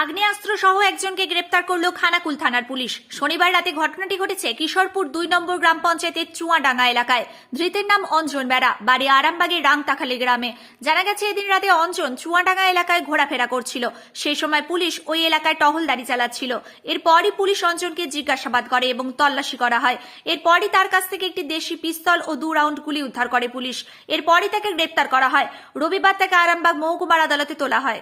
আগ্নেয়াস্ত্র সহ একজনকে গ্রেপ্তার করল খানাকুল থানার পুলিশ। শনিবার রাতে ঘটনাটি ঘটেছে কিশোরপুর দুই নম্বর গ্রাম পঞ্চায়েতের চুয়াডাঙ্গা এলাকায়। ধৃতের নাম অঞ্জন বেড়া, বাড়ি আরামবাগের রাংতাখালী গ্রামে। জানা গেছে, এদিন রাতে অঞ্জন চুয়াডাঙ্গা এলাকায় ঘোরাফেরা করছিল। সেই সময় পুলিশ ওই এলাকায় টহলদারি চালাচ্ছিল। এরপরই পুলিশ অঞ্জনকে জিজ্ঞাসাবাদ করে এবং তল্লাশি করা হয়। এরপরই তার কাছ থেকে একটি দেশি পিস্তল ও দু রাউন্ড গুলি উদ্ধার করে পুলিশ। এরপরই তাকে গ্রেপ্তার করা হয়। রবিবার তাকে আরামবাগ মহকুমার আদালতে তোলা হয়।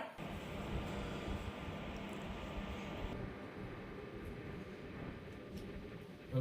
啊，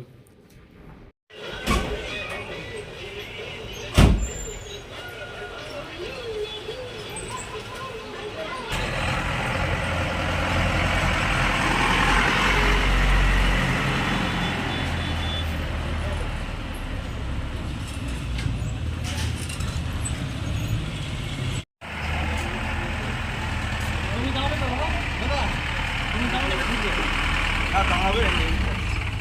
干啥味？